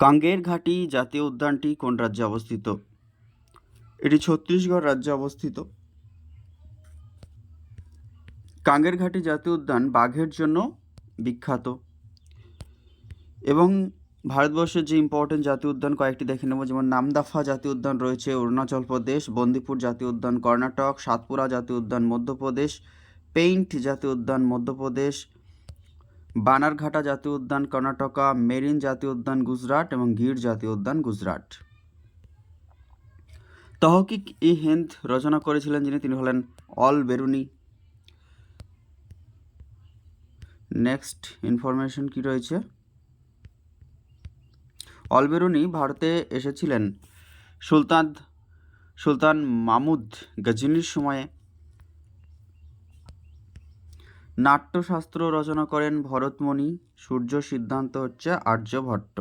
কাঙ্গের ঘাটি জাতীয় উদ্যানটি কোন রাজ্যে অবস্থিত? এটি ছত্তিশগড় রাজ্যে অবস্থিত। কাঙ্গের ঘাটি জাতীয় উদ্যান বাঘের জন্য বিখ্যাত এবং ভারতবর্ষের যে ইম্পর্টেন্ট জাতীয় উদ্যান কয়েকটি দেখে নেব, যেমন নামদাফা জাতীয় উদ্যান রয়েছে, অরুণাচল প্রদেশ, বন্দিপুর জাতীয় উদ্যান কর্ণাটক, সাতপুরা জাতীয় উদ্যান মধ্যপ্রদেশ, পেইন্ট জাতীয় উদ্যান মধ্যপ্রদেশ বানারঘাটা জাতীয় উদ্যান, কর্ণাটকা, মেরিন জাতীয় উদ্যান, গুজরাট এবং গির জাতীয় উদ্যান, গুজরাট। তহকিক ই হিন্দ রচনা করেছিলেন যিনি, তিনি হলেন অল বেরুনি। নেক্সট ইনফরমেশন কি রয়েছে? অলবেরুনি ভারতে এসেছিলেন সুলতান সুলতান মামুদ গজনির সময়ে। নাট্যশাস্ত্র রচনা করেন ভরতমণি, সূর্য সিদ্ধান্ত হচ্ছে আর্যভট্ট।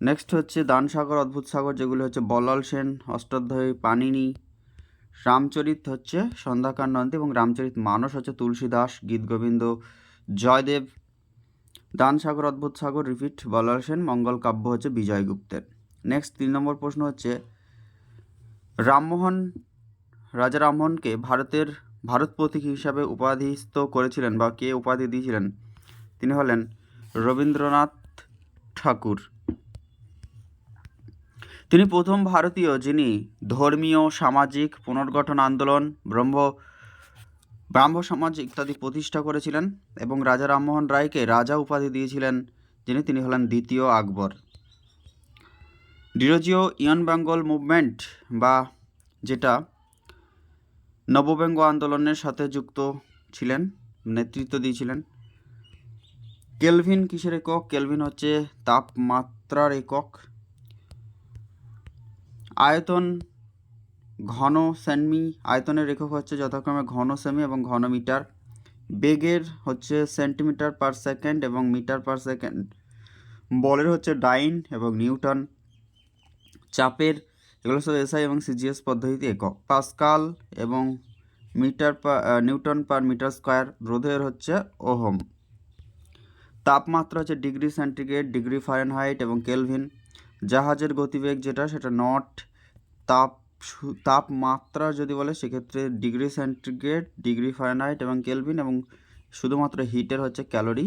নেক্সট হচ্ছে দানসাগর, অদ্ভুত সাগর, যেগুলি হচ্ছে বলাল সেন, অষ্টাধ্যায়ী পানিনি রামচরিত হচ্ছে সন্ধ্যাকার নন্দী এবং রামচরিত মানস হচ্ছে তুলসীদাস গীতগোবিন্দ জয়দেব। দানসাগর, অদ্ভুত সাগর, রিপিট, বলাল সেন, মঙ্গল কাব্য হচ্ছে বিজয়গুপ্তের। নেক্সট তিন নম্বর প্রশ্ন হচ্ছে, রামমোহন রাজা রামমোহনকে ভারতের, ভারত প্রতীক হিসাবে উপাধিস্থ করেছিলেন বা কে উপাধি দিয়েছিলেন? তিনি হলেন রবীন্দ্রনাথ ঠাকুর। তিনি প্রথম ভারতীয় যিনি ধর্মীয়, সামাজিক, পুনর্গঠন আন্দোলন, ব্রহ্ম, ব্রাহ্ম সমাজ ইত্যাদি প্রতিষ্ঠা করেছিলেন এবং রাজা রামমোহন রায়কে রাজা উপাধি দিয়েছিলেন, যিনি, তিনি হলেন দ্বিতীয় আকবর। ডিরোজিও ইয়ন বেঙ্গল মুভমেন্ট বা যেটা নববেঙ্গ আন্দোলনের সাথে যুক্ত ছিলেন, নেতৃত্ব দিয়েছিলেন। কেলভিন কিসের একক? কেলভিন হচ্ছে তাপমাত্রার একক। আয়তন ঘন সেমি, আয়তনের একক হচ্ছে যথাক্রমে ঘন সেমি এবং ঘন মিটার। বেগের হচ্ছে সেন্টিমিটার পার সেকেন্ড এবং মিটার পার সেকেন্ড। বলের হচ্ছে ডাইন এবং নিউটন। চাপের এগুলো সব এসআই এবং সিজিএস পদ্ধতিতে একক পাস্কাল এবং metre newton per metre square রোধের হচ্ছে ওহম। তাপমাত্রা হচ্ছে ডিগ্রি সেন্টিগ্রেড, ডিগ্রি ফারেনহাইট এবং কেলভিন। জাহাজের গতিবেগ যেটা, সেটা নট। তাপ তাপমাত্রা যদি বলে, সেক্ষেত্রে ডিগ্রি সেন্টিগ্রেড, ডিগ্রি ফারেনহাইট এবং কেলভিন এবং শুধুমাত্র হিটের হচ্ছে ক্যালোরি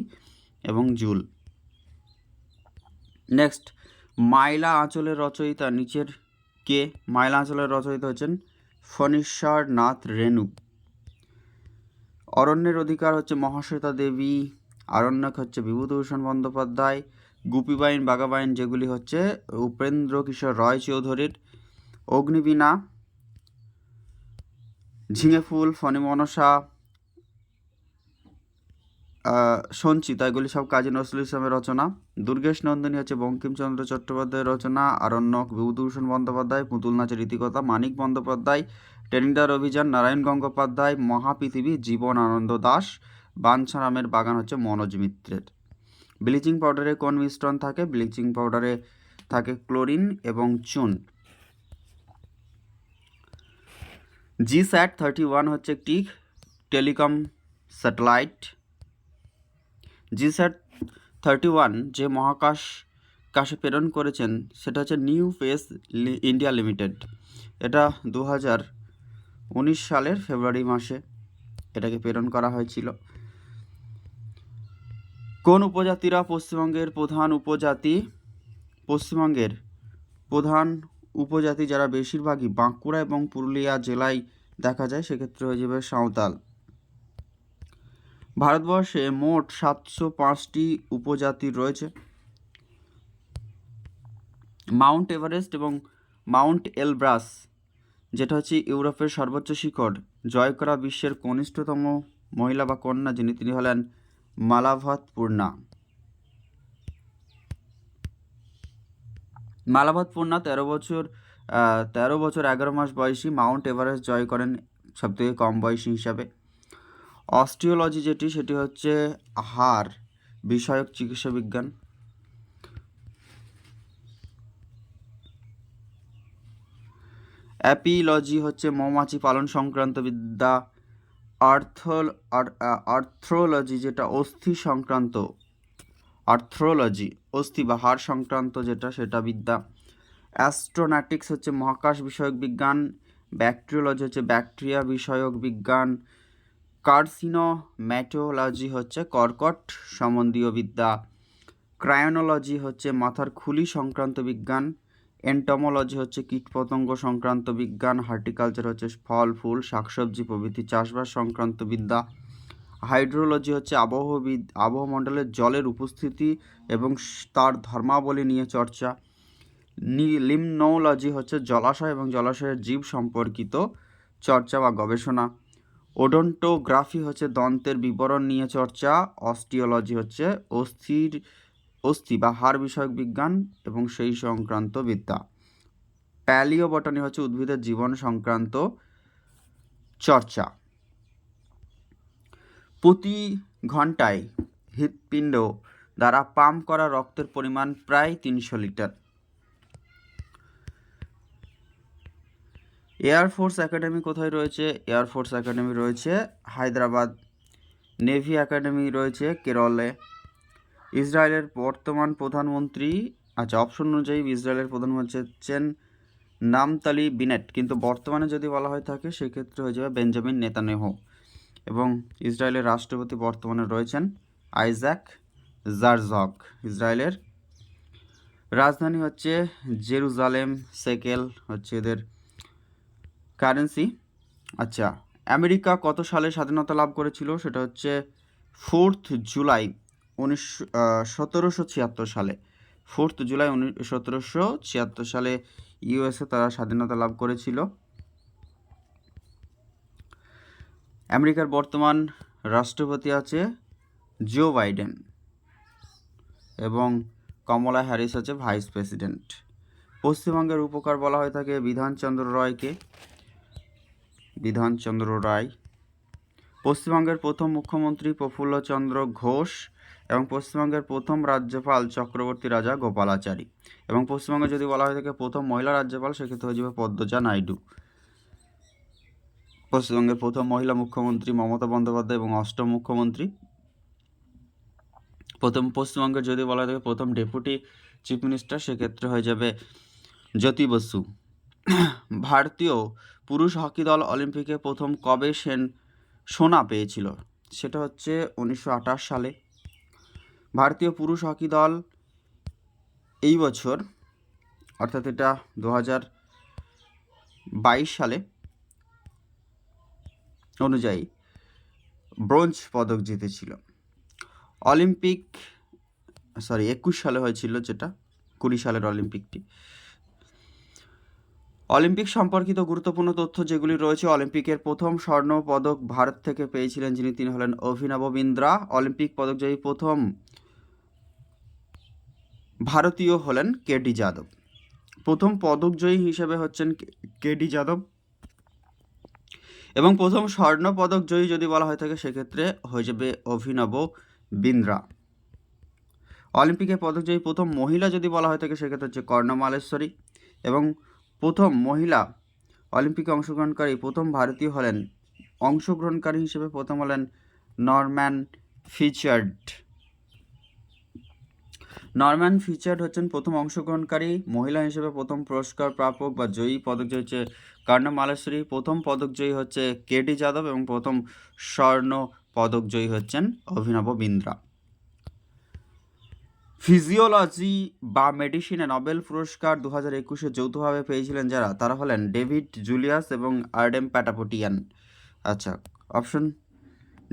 এবং জুল। নেক্সট, মাইলা আঁচলের রচয়িতা, নিচের কে মাইলা আঁচলের রচয়িতা হচ্ছেন ফণীশ্বর নাথ রেণু। অরণ্যের অধিকার হচ্ছে মহাশ্বেতা দেবী আরণ্যক হচ্ছে বিভূতিভূষণ বন্দ্যোপাধ্যায় গুপিবাইন বাগাবাইন যেগুলি হচ্ছে উপেন্দ্র কিশোর রয় চৌধুরীর অগ্নিবীণা ঝিঙে ফুল ফণি মনসা আহ, সঞ্চিতা, এগুলি সব কাজী নজরুল ইসলামের রচনা। দুর্গেশ নন্দিনী হচ্ছে বঙ্কিমচন্দ্র চট্টোপাধ্যায়ের রচনা, আরণ্যক বিভূতিভূষণ বন্দ্যোপাধ্যায়, পুতুল নাচের রীতিকথা, মানিক বন্দ্যোপাধ্যায়, টেনিদার অভিযান, নারায়ণ গঙ্গোপাধ্যায়, মহাপৃথিবী, জীবন আনন্দ দাস, বাঞ্ছারামের বাগান হচ্ছে মনোজ মিত্রের। ব্লিচিং পাউডারে কোন মিশ্রণ থাকে? ব্লিচিং পাউডারে থাকে ক্লোরিন এবং চুন। জি স্যাট থার্টি ওয়ান হচ্ছে একটি telecom satellite. GSAT thirty one যে মহাকাশ কাশে প্রেরণ করেছেন, সেটা হচ্ছে নিউ ফেস ইন্ডিয়া লিমিটেড। এটা দু হাজার উনিশ সালের ফেব্রুয়ারি মাসে এটাকে প্রেরণ করা হয়েছিল। কোন উপজাতিরা পশ্চিমবঙ্গের প্রধান উপজাতি? পশ্চিমবঙ্গের প্রধান উপজাতি যারা বেশিরভাগই বাঁকুড়া এবং পুরুলিয়া জেলায় দেখা যায়, সেক্ষেত্রে হয়ে যাবে সাঁওতাল। ভারতবর্ষে মোট সাতশো পাঁচটি উপজাতি রয়েছে। মাউন্ট এভারেস্ট এবং মাউন্ট এলব্রাস, যেটা হচ্ছে ইউরোপের সর্বোচ্চ শিখর, জয় করা বিশ্বের কনিষ্ঠতম মহিলা বা কন্যা যিনি, তিনি হলেন মালাভাত পূর্ণা। মালাভাত পূর্ণা তেরো বছর তেরো বছর এগারো মাস বয়সী মাউন্ট এভারেস্ট জয় করেন সবথেকে কম বয়সী হিসাবে। অস্টিওলজি যেটি, সেটি হচ্ছে হাড়, বিষয়ক চিকিৎসা বিজ্ঞান। অ্যাপিলজি হচ্ছে মৌমাছি পালন সংক্রান্ত বিদ্যা। আর্থ আর্থ্রোলজি যেটা অস্থি সংক্রান্ত। আর্থ্রোলজি, অস্থি বা হাড় সংক্রান্ত যেটা, সেটা বিদ্যা। অ্যাস্ট্রোনাটিক্স হচ্ছে মহাকাশ বিষয়ক বিজ্ঞান। ব্যাকটেরিওলজি হচ্ছে ব্যাকটেরিয়া বিষয়ক বিজ্ঞান। কার্সিনোম্যাটোলজি হচ্ছে কর্কট সম্বন্ধীয় বিদ্যা। ক্রায়োনোলজি হচ্ছে মাথার খুলি সংক্রান্ত বিজ্ঞান। এন্টমোলজি হচ্ছে কীটপতঙ্গ সংক্রান্ত বিজ্ঞান। হার্টিকালচার হচ্ছে ফল, ফুল, শাকসবজি, প্রভৃতি চাষবাস সংক্রান্ত বিদ্যা। হাইড্রোলজি হচ্ছে আবহবিদ আবহমণ্ডলের জলের উপস্থিতি এবং তার ধর্মাবলী নিয়ে চর্চা। লিমনোলজি হচ্ছে জলাশয় এবং জলাশয়ের জীব সম্পর্কিত চর্চা বা গবেষণা। ওডন্টোগ্রাফি হচ্ছে দন্তের বিবরণ নিয়ে চর্চা, অস্টিওলজি হচ্ছে অস্থির, অস্থি বা হাড় বিষয়ক বিজ্ঞান এবং সেই সংক্রান্ত বিদ্যা। প্যালিও প্যালিওবটনি হচ্ছে উদ্ভিদের জীবন সংক্রান্ত চর্চা। প্রতি ঘন্টায় হৃৎপিণ্ড দ্বারা পাম্প করা রক্তের পরিমাণ প্রায় তিনশো লিটার। এয়ারফোর্স একাডেমি কোথায় রয়েছে? এয়ারফোর্স একাডেমি রয়েছে হায়দ্রাবাদ। নেভি একাডেমি রয়েছে কেরলে। ইসরায়েলের বর্তমান প্রধানমন্ত্রী আচ্ছা অপশন অনুযায়ী ইসরায়েলের প্রধানমন্ত্রী হচ্ছেন নামতালি বিনেট। কিন্তু বর্তমানে যদি বলা হয়ে থাকে, সেক্ষেত্রে হয়ে যাবে বেঞ্জামিন নেতানেহ। এবং ইসরায়েলের রাষ্ট্রপতি বর্তমানে রয়েছেন আইজ্যাক জারজক ইসরায়েলের রাজধানী হচ্ছে জেরুজালেম, সেকেল হচ্ছে এদের কারেন্সি আচ্ছা আমেরিকা কত সালে স্বাধীনতা লাভ করেছিল? সেটা হচ্ছে ফোর্থ জুলাই উনিশশো সতেরোশো ছিয়াত্তর সালে। ফোর্থ জুলাই উনিশ, সতেরোশো ছিয়াত্তর সালে ইউএসএ তারা স্বাধীনতা লাভ করেছিল। আমেরিকার বর্তমান রাষ্ট্রপতি আছে জো বাইডেন এবং কমলা হ্যারিস আছে ভাইস প্রেসিডেন্ট। পশ্চিমবঙ্গের উপকার বলা হয়ে থাকে বিধানচন্দ্র রায়কে। বিধানচন্দ্র রায়। পশ্চিমবঙ্গের প্রথম মুখ্যমন্ত্রী প্রফুল্লচন্দ্র ঘোষ এবং পশ্চিমবঙ্গের প্রথম রাজ্যপাল চক্রবর্তী রাজা গোপালাচারী। এবং পশ্চিমবঙ্গে যদি বলা হয়ে থাকে প্রথম মহিলা রাজ্যপাল, সেক্ষেত্রে হয়ে যাবে পদ্মজা নাইডু। পশ্চিমবঙ্গের প্রথম মহিলা মুখ্যমন্ত্রী মমতা বন্দ্যোপাধ্যায় এবং অষ্টম মুখ্যমন্ত্রী। প্রথম পশ্চিমবঙ্গের যদি বলা হয় থাকে প্রথম ডেপুটি চিফ মিনিস্টার, সেক্ষেত্রে হয়ে যাবে জ্যোতি বসু। ভারতীয় পুরুষ হকি দল অলিম্পিকে প্রথম কবে সেন সোনা পেয়েছিল? সেটা হচ্ছে উনিশশো আঠাশ সালে। ভারতীয় পুরুষ হকি দল এই বছর, অর্থাৎ এটা দু হাজার বাইশ সালে অনুযায়ী ব্রোঞ্জ পদক জিতেছিল। অলিম্পিক, সরি, একুশ সালে হয়েছিল যেটা, কুড়ি সালের অলিম্পিকটি। অলিম্পিক সম্পর্কিত গুরুত্বপূর্ণ তথ্য যেগুলি রয়েছে, অলিম্পিকের প্রথম স্বর্ণ পদক ভারত থেকে পেয়েছিলেন যিনি, তিনি হলেন অভিনব বিন্দ্রা। অলিম্পিক পদকজয়ী প্রথম ভারতীয় হলেন কেডি যাদব। প্রথম পদকজয়ী হিসেবে হচ্ছেন কেডি যাদব। এবং প্রথম স্বর্ণ পদক জয়ী যদি বলা হয়ে থাকে, সেক্ষেত্রে হয়ে যাবে অভিনব বিন্দ্রা। অলিম্পিকে পদকজয়ী প্রথম মহিলা যদি বলা হয়ে থাকে, সেক্ষেত্রে হচ্ছে কর্ণমালেশ্বরী। এবং প্রথম মহিলা অলিম্পিকে অংশগ্রহণকারী, প্রথম ভারতীয় হলেন, অংশগ্রহণকারী হিসেবে প্রথম হলেন নরম্যান ফিচার্ড। নরম্যান ফিচার্ড হচ্ছেন প্রথম অংশগ্রহণকারী মহিলা হিসেবে প্রথম পুরস্কার প্রাপক বা জয়ী পদকজয়ী হচ্ছে কর্ণ মালেশ্বরী প্রথম পদকজয়ী হচ্ছে কেডি যাদব এবং প্রথম স্বর্ণ পদকজয়ী হচ্ছেন অভিনব বিন্দ্রা। ফিজিওলজি বা মেডিসিনে নোবেল পুরস্কার দু হাজার একুশে যৌথভাবে পেয়েছিলেন যারা, তারা হলেন ডেভিড জুলিয়াস এবং আর্ডেম প্যাটাপোটিয়ান। আচ্ছা অপশন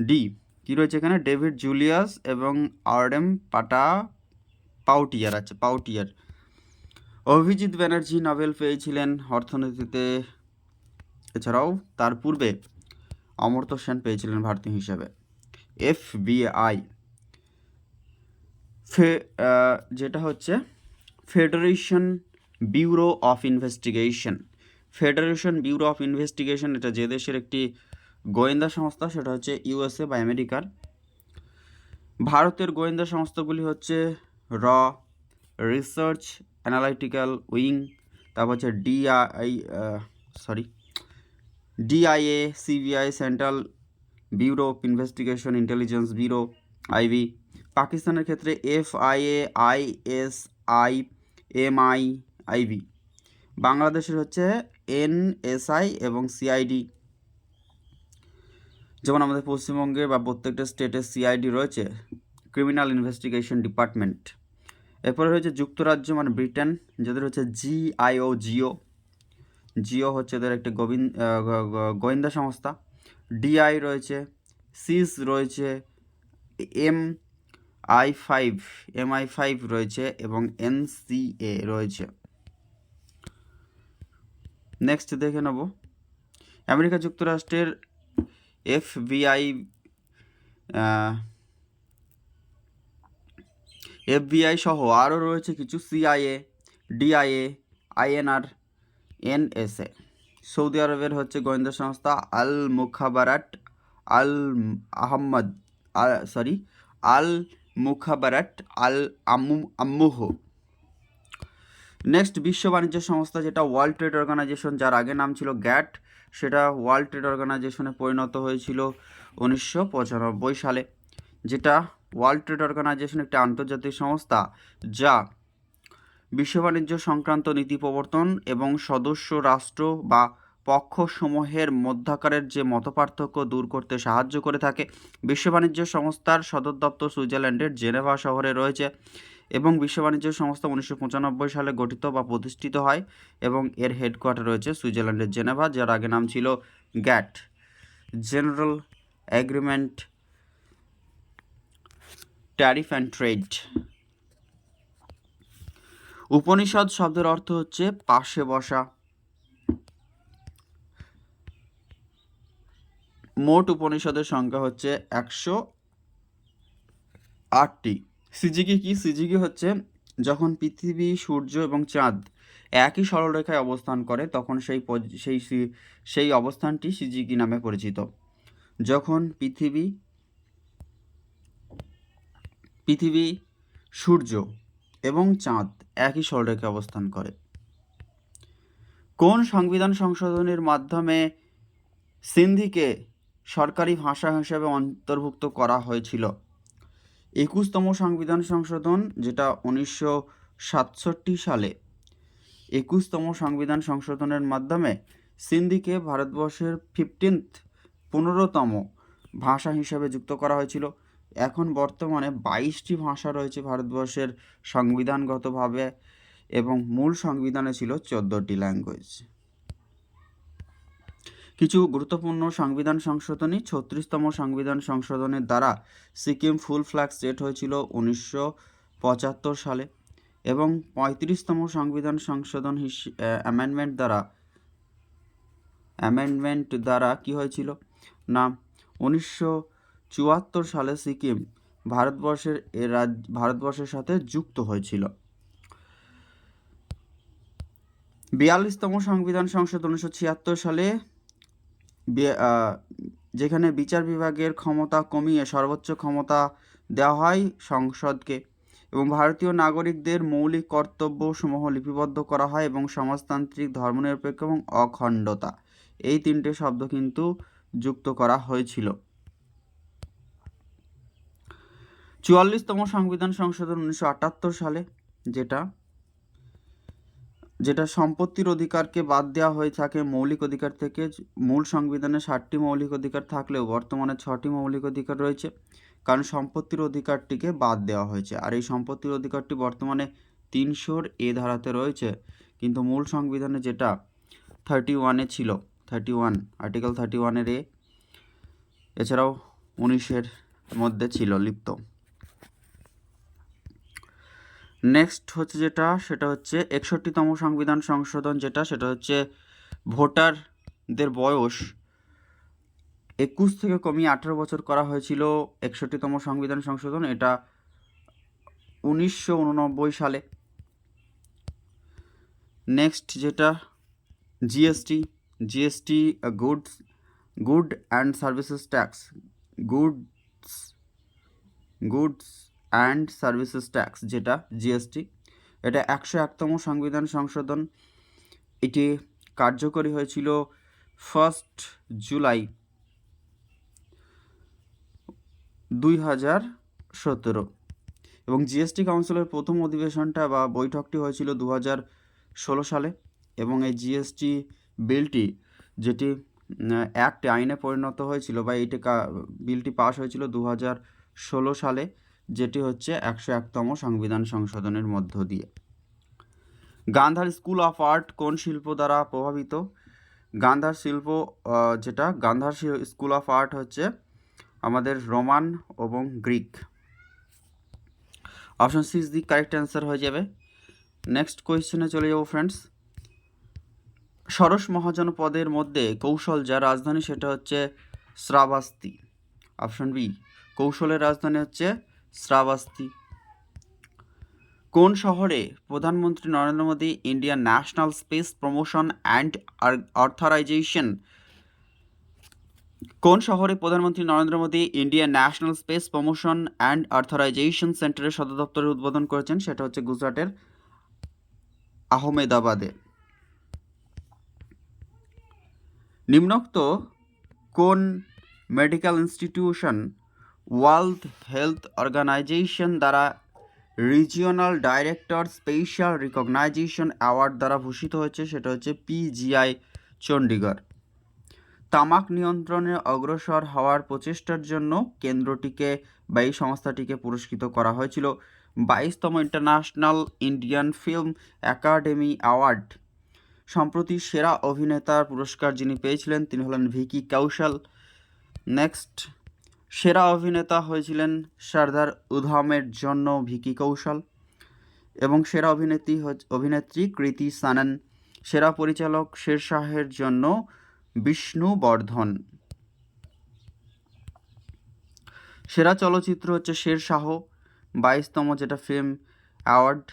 ডি, কী রয়েছে এখানে? ডেভিড জুলিয়াস এবং আর্ডেম পাটা পাউটিয়ার আচ্ছা পাউটিয়ার। অভিজিৎ ব্যানার্জি নোবেল পেয়েছিলেন অর্থনীতিতে। এছাড়াও তার পূর্বে অমর্ত্য সেন পেয়েছিলেন ভারতীয় হিসাবে। এফ এফবিআই ফে যেটা হচ্ছে federation bureau of investigation federation bureau of investigation এটা যে দেশের একটি গোয়েন্দা সংস্থা, সেটা হচ্ছে ইউএসএ বা আমেরিকার। ভারতের গোয়েন্দা সংস্থাগুলি হচ্ছে র রিসার্চ অ্যানালাইটিক্যাল উইং তারপর হচ্ছে DI sorry DIA CBI central bureau of investigation intelligence bureau IB. পাকিস্তানের ক্ষেত্রে F I A I S I M I IB. বাংলাদেশের হচ্ছে এন এস আই এবং সিআইডি। যেমন আমাদের পশ্চিমবঙ্গে বা প্রত্যেকটা স্টেটে সিআইডি রয়েছে ক্রিমিনাল ইনভেস্টিগেশন ডিপার্টমেন্ট এরপরে রয়েছে যুক্তরাজ্য মানে ব্রিটেন, যাদের হচ্ছে জিআইও, জিও। জিও হচ্ছে এদের একটি গোবিন্দ গোয়েন্দা সংস্থা। ডিআই রয়েছে, সিস রয়েছে M I five, M I five রয়েছে এবং এনসিএ রয়েছে। নেক্সট দেখে নেব। আমেরিকা যুক্তরাষ্ট্রের এফবিআই এফবিআই সহ আরও রয়েছে কিছু CIA, DIA, INR, NSA. Saudi আরবের হচ্ছে গোয়েন্দা সংস্থা আল মুখাবারাট আল আহম্মদ সরি আল মুখাবারাট আল আম্মু আম্মুহ। নেক্সট বিশ্ব বাণিজ্য সংস্থা যেটা ওয়ার্ল্ড ট্রেড অর্গানাইজেশন যার আগে নাম ছিল গ্যাট, সেটা ওয়ার্ল্ড ট্রেড অর্গানাইজেশনে পরিণত হয়েছিল উনিশশো পঁচানব্বই সালে, যেটা ওয়ার্ল্ড ট্রেড অর্গানাইজেশন একটি আন্তর্জাতিক সংস্থা, যা বিশ্ব বাণিজ্য সংক্রান্ত নীতি প্রবর্তন এবং সদস্য, রাষ্ট্র বা পক্ষসমূহের মধ্যাকারের যে মতপার্থক্য দূর করতে সাহায্য করে থাকে, বিশ্ব বাণিজ্য সংস্থার সদর দপ্তর সুইজারল্যান্ডের জেনেভা শহরে রয়েছে এবং বিশ্ব বাণিজ্য সংস্থা উনিশশো পঁচানব্বই সালে গঠিত বা প্রতিষ্ঠিত হয় এবং এর হেডকোয়ার্টার রয়েছে সুইজারল্যান্ডের জেনেভা, যার আগে নাম ছিল GATT. General agreement tariff and trade Upanishad শব্দের অর্থ হচ্ছে পাশে বসা। মোট উপনিষদের সংখ্যা হচ্ছে একশো আটটি। সিজিকি কি? সিজিকি হচ্ছে যখন পৃথিবী, সূর্য এবং চাঁদ একই সরলরেখায় অবস্থান করে, তখন সেই সেই সেই অবস্থানটি সিজিকি নামে পরিচিত। যখন পৃথিবী পৃথিবী, সূর্য এবং চাঁদ একই সরলরেখায় অবস্থান করে। কোন সংবিধান সংশোধনের মাধ্যমে সিন্ধিকে সরকারি ভাষা হিসেবে অন্তর্ভুক্ত করা হয়েছিল। একুশতম সংবিধান সংশোধন, যেটা উনিশশো সাতষট্টি সালে। একুশতম সংবিধান সংশোধনের মাধ্যমে সিন্ধিকে ভারতবর্ষের ফিফটিন্থ পনেরোতম ভাষা হিসেবে যুক্ত করা হয়েছিল। এখন বর্তমানে বাইশটি ভাষা রয়েছে ভারতবর্ষের সংবিধানগতভাবে এবং মূল সংবিধানে ছিল চোদ্দোটি ল্যাঙ্গুয়েজ কিছু গুরুত্বপূর্ণ সংবিধান সংশোধনী ছত্রিশতম সংবিধান সংশোধনের দ্বারা সিকিম ফুল ফ্ল্যাগ স্টেট হয়েছিল উনিশশো পঁচাত্তর সালে এবং পঁয়ত্রিশতম সংবিধান সংশোধন অ্যামেন্ডমেন্ট দ্বারা অ্যামেন্ডমেন্ট দ্বারা কি হয়েছিল? না, উনিশশো চুয়াত্তর সালে সিকিম ভারতবর্ষের এ রাজ ভারতবর্ষের সাথে যুক্ত হয়েছিল। বিয়াল্লিশতম সংবিধান সংসদ উনিশশো ছিয়াত্তর সালে যেখানে বিচার বিভাগের ক্ষমতা কমিয়ে সর্বোচ্চ ক্ষমতা দেওয়া হয় সংসদকে এবং ভারতীয় নাগরিকদের মৌলিক কর্তব্যসমূহ লিপিবদ্ধ করা হয় এবং সমাজতান্ত্রিক, ধর্মনিরপেক্ষ এবং অখণ্ডতা এই তিনটে শব্দ কিন্তু যুক্ত করা হয়েছিল। চুয়াল্লিশতম সংবিধান সংশোধন উনিশশো আটাত্তর সালে, যেটা যেটা সম্পত্তির অধিকারকে বাদ দেওয়া হয়ে থাকে মৌলিক অধিকার থেকে, মূল সংবিধানে ষাটটি মৌলিক অধিকার থাকলেও বর্তমানে ছটি মৌলিক অধিকার রয়েছে। কারণ সম্পত্তির অধিকারটিকে বাদ দেওয়া হয়েছে। আর এই সম্পত্তির অধিকারটি বর্তমানে তিনশোর এ ধারাতে রয়েছে। কিন্তু মূল সংবিধানে যেটা থার্টি ওয়ানে ছিল, থার্টি ওয়ান, আর্টিকেল থার্টি ওয়ানের এ, এছাড়াও উনিশের মধ্যে ছিল লিপ্ত। নেক্সট হচ্ছে যেটা, সেটা হচ্ছে একষট্টিতম সংবিধান সংশোধন যেটা, সেটা হচ্ছে ভোটারদের বয়স একুশ থেকে কমিয়ে আঠেরো বছর করা হয়েছিল একষট্টিতম সংবিধান সংশোধন, এটা উনিশশো উননব্বই সালে। নেক্সট যেটা GST GST goods good and services tax goods goods and services tax, যেটা জিএসটি, এটা একশো একতম সংবিধান সংশোধন। এটি কার্যকরী হয়েছিল ফার্স্ট জুলাই দুই হাজার সতেরো। এবং জিএসটি কাউন্সিলের প্রথম অধিবেশনটা বা বৈঠকটি হয়েছিল দু হাজার ষোলো সালে। এবং এই জিএসটি বিলটি, যেটি অ্যাক্ট আইনে পরিণত হয়েছিল বা এইটি বিলটি পাস হয়েছিল দু হাজার ষোলো সালে। যেটি হচ্ছে একশো একতম সংবিধান সংশোধনের মধ্য দিয়ে। গান্ধার স্কুল অফ আর্ট কোন শিল্প দ্বারা প্রভাবিত? গান্ধার শিল্প যেটা, গান্ধার স্কুল অফ আর্ট হচ্ছে আমাদের রোমান এবং Greek. Option C is the correct answer হয়ে যাবে। নেক্সট কোয়েশ্চেনে চলে যাব ফ্রেন্ডস। সরস মহাজনপদের মধ্যে কৌশল যার রাজধানী, সেটা হচ্ছে শ্রাবাস্তি। অপশন বি, কৌশলের রাজধানী হচ্ছে শ্রাবাস্তি। কোন শহরে প্রধানমন্ত্রী Narendra Modi Indian national space promotion and authorisation? কোন শহরে প্রধানমন্ত্রী Narendra Modi Indian national space promotion and authorisation সেন্টারের সদর দপ্তরের উদ্বোধন করেছেন সেটা হচ্ছে গুজরাটের আহমেদাবাদে। নিম্নোক্ত কোন medical institution world health organisation দ্বারা regional director special recognition award দ্বারা ভূষিত হয়েছে, সেটা হচ্ছে পিজিআই চণ্ডীগড় তামাক নিয়ন্ত্রণে অগ্রসর হওয়ার প্রচেষ্টার জন্য কেন্দ্রটিকে বা এই সংস্থাটিকে পুরস্কৃত করা হয়েছিল। বাইশতম international Indian film academy award. সম্প্রতি সেরা অভিনেতার পুরস্কার যিনি পেয়েছিলেন, তিনি হলেন ভিকি কৌশল। নেক্সট সেরা অভিনেতা হয়েছিলেন সর্দার উধামের জন্য ভিকি কৌশল এবং সেরা অভিনেত্রী অভিনেত্রী কৃতি সানন, সেরা পরিচালক শেরশাহের জন্য বিষ্ণু বর্ধন। সেরা চলচ্চিত্র হচ্ছে শেরশাহ, বাইশতম যেটা ফিল্ম অ্যাওয়ার্ড।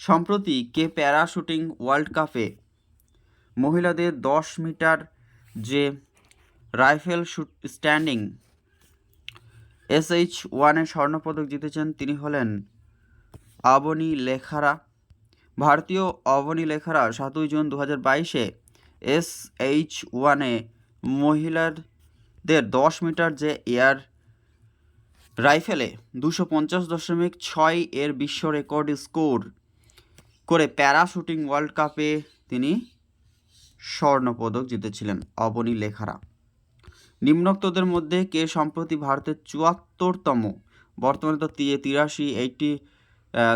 সম্প্রতি কে প্যারাশুটিং ওয়ার্ল্ড কাপে মহিলাদের দশ মিটার যে রাইফেল শুট স্ট্যান্ডিং এসএইচ ওয়ানে স্বর্ণপদক জিতেছেন তিনি হলেন আবনী লেখারা। ভারতীয় অবনী লেখারা সাতই জুন দু হাজার বাইশে এস এইচ ওয়ানে মহিলাদের দশ মিটার যে এয়ার রাইফেলে দুশো পঞ্চাশ দশমিক ছয় এর বিশ্ব রেকর্ড স্কোর করে প্যারাশুটিং ওয়ার্ল্ড কাপে তিনি স্বর্ণপদক জিতেছিলেন অবনী লেখারা। নিম্নোক্তদের মধ্যে কে সম্প্রতি ভারতের চুয়াত্তরতম? বর্তমানে তো তিরাশি এইটটি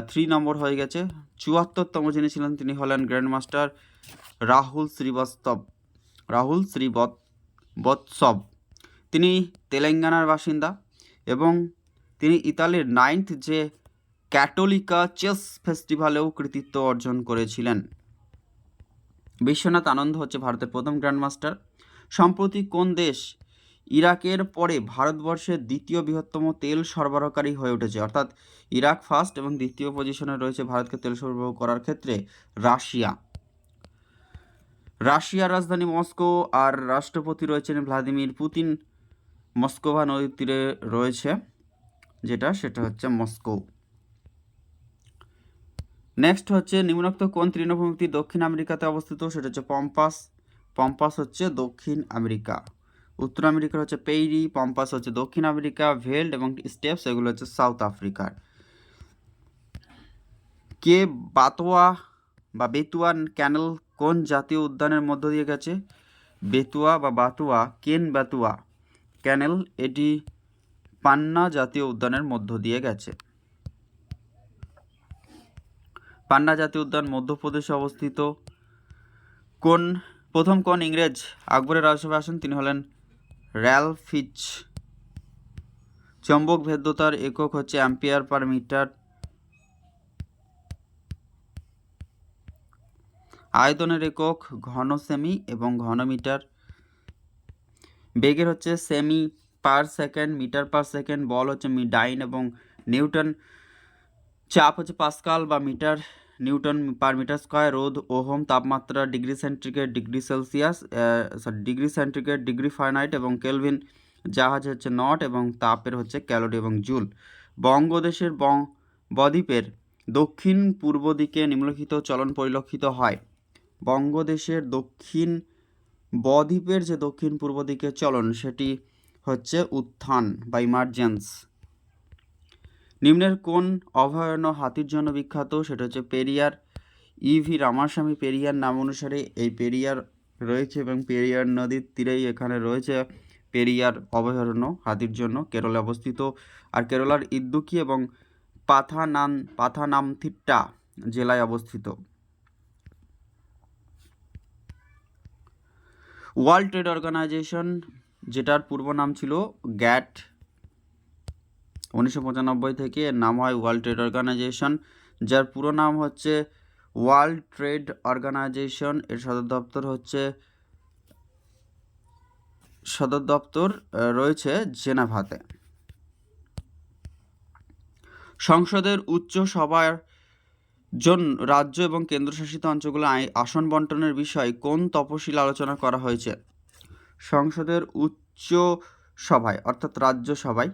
থ্রি নম্বর হয়ে গেছে। চুয়াত্তরতম যিনি ছিলেন তিনি হলেন গ্র্যান্ড মাস্টার রাহুল শ্রীবাস্তব। রাহুল শ্রীবৎ, বৎসব। তিনি তেলেঙ্গানার বাসিন্দা এবং তিনি ইতালির নাইন্থ যে ক্যাটোলিকা চেস ফেস্টিভ্যালেও কৃতিত্ব অর্জন করেছিলেন। বিশ্বনাথ আনন্দ হচ্ছে ভারতের প্রথম গ্র্যান্ডমাস্টার সম্প্রতি কোন দেশ ইরাকের পরে ভারতবর্ষের দ্বিতীয় বৃহত্তম তেল সরবরাহকারী হয়ে উঠেছে। অর্থাৎ ইরাক ফার্স্ট এবং দ্বিতীয় পজিশনে রয়েছে ভারতকে তেল সরবরাহ করার ক্ষেত্রে রাশিয়া। রাশিয়ার রাজধানী মস্কো আর রাষ্ট্রপতি রয়েছেন ভ্লাদিমির পুতিন। মস্কোভা নদীর তীরে রয়েছে যেটা, সেটা হচ্ছে মস্কো। নেক্সট হচ্ছে নিম্নোক্ত কোন তৃণভূমিটি দক্ষিণ আমেরিকাতে অবস্থিত? সেটা হচ্ছে পম্পাস। পম্পাস হচ্ছে দক্ষিণ আমেরিকা। উত্তর আমেরিকার হচ্ছে পেইরি, পম্পাস হচ্ছে দক্ষিণ আমেরিকা, ভেল্ড এবং স্টেপস, এগুলো হচ্ছে সাউথ আফ্রিকার। কে বাতোয়া বা বেতুয়া ক্যানেল কোন জাতীয় উদ্যানের মধ্য দিয়ে গেছে? বেতুয়া বা বাতুয়া, কেন বাতুয়া ক্যানেল, এটি পান্না জাতীয় উদ্যানের মধ্য দিয়ে গেছে। পান্না জাতীয় উদ্যান মধ্যপ্রদেশে অবস্থিত। কোন, প্রথম কোন ইংরেজ আকবরের রাজসভায় আসেন, তিনি হলেন র্যালফিচ চম্বক ভেদ্যতার একক হচ্ছে অ্যাম্পিয়ার পার মিটার। আয়তনের একক ঘন সেমি এবং ঘন মিটার। বেগের হচ্ছে semi per second, metre per second, বল হচ্ছে ডাইন এবং নিউটন। চাপ হচ্ছে পাস্কাল বা metre. Newton per metre square রোধ ওহম তাপমাত্রা degree centigrade degree Celsius sorry degree centigrade degree Fahrenheit এবং কেলভিন জাহাজ হচ্ছে নট এবং তাপের হচ্ছে ক্যালোরি এবং জুল। বঙ্গদেশের বং, বদ্বীপের দক্ষিণ পূর্ব দিকে নিম্নলিখিত চলন পরিলক্ষিত হয়। বঙ্গদেশের দক্ষিণ, বদ্বীপের যে দক্ষিণ পূর্ব দিকে চলন সেটি হচ্ছে উত্থান বা ইমার্জেন্স নিম্নের কোন অভয়ারণ্য হাতির জন্য বিখ্যাত? সেটা হচ্ছে পেরিয়ার। ইভি রামাস্বামী পেরিয়ার নাম অনুসারে এই পেরিয়ার রয়েছে এবং পেরিয়ার নদীর তীরেই এখানে রয়েছে পেরিয়ার অভয়ারণ্য হাতির জন্য কেরলে অবস্থিত। আর কেরলার ইদ্দুকি এবং পাথানান, পাথানামথিট্টা জেলায় অবস্থিত। ওয়ার্ল্ড ট্রেড অর্গানাইজেশন, যেটার পূর্ব নাম ছিল গ্যাট উনিশশো পঁচানব্বই থেকে এর নাম হয় ওয়ার্ল্ড ট্রেড অর্গানাইজেশন, যার পুরো নাম হচ্ছে ওয়ার্ল্ড ট্রেড অর্গানাইজেশন। এর সদর দপ্তর হচ্ছে, সদর দপ্তর রয়েছে জেনাভাতে। সংসদের উচ্চ সভার জন্য রাজ্য এবং কেন্দ্রশাসিত অঞ্চলগুলো আসন বন্টনের বিষয়ে কোন তপশিল আলোচনা করা হয়েছে? সংসদের উচ্চ সভায়, অর্থাৎ রাজ্য সভায়।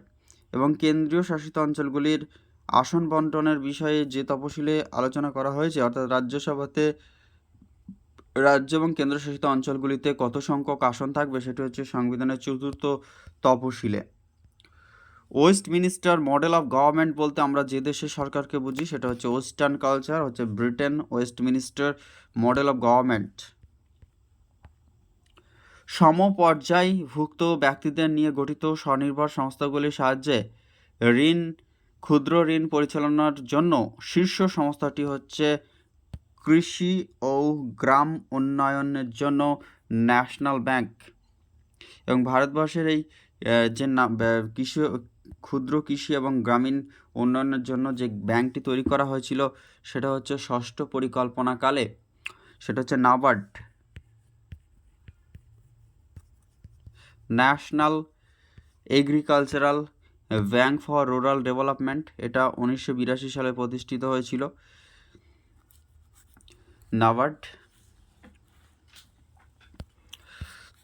এবং কেন্দ্রীয় শাসিত অঞ্চলগুলির আসন বন্টনের বিষয়ে যে তপশিলে আলোচনা করা হয়েছে, অর্থাৎ রাজ্যসভাতে রাজ্য এবং কেন্দ্রশাসিত অঞ্চলগুলিতে কত সংখ্যক আসন থাকবে, সেটি হচ্ছে সংবিধানের চতুর্থ তপশিলে Westminster model of government বলতে আমরা যে দেশের সরকারকে বুঝি, সেটা হচ্ছে ওয়েস্টার্ন কালচার, হচ্ছে Britain Westminster model of government. সমপর্যায়ভুক্ত ব্যক্তিদের নিয়ে গঠিত স্বনির্ভর সংস্থাগুলির সাহায্যে ঋণ, ক্ষুদ্র ঋণ পরিচালনার জন্য শীর্ষ সংস্থাটি হচ্ছে কৃষি ও গ্রাম উন্নয়নের জন্য ন্যাশনাল ব্যাংক। এবং ভারতবর্ষের এই যে কৃষি ক্ষুদ্র কৃষি এবং গ্রামীণ উন্নয়নের জন্য যে ব্যাংকটি তৈরি করা হয়েছিল, সেটা হচ্ছে ষষ্ঠ পরিকল্পনাকালে, সেটা হচ্ছে NABARD. National agricultural bank for rural development, এটা উনিশশো বিরাশি সালে প্রতিষ্ঠিত হয়েছিল। নাবার্ড।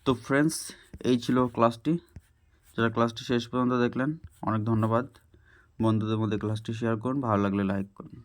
তো ফ্রেন্ডস, এই ছিল ক্লাসটি। যারা ক্লাসটি শেষ পর্যন্ত দেখলেন, অনেক ধন্যবাদ। বন্ধুদের মধ্যে ক্লাসটি শেয়ার করুন, ভালো লাগলে লাইক করুন।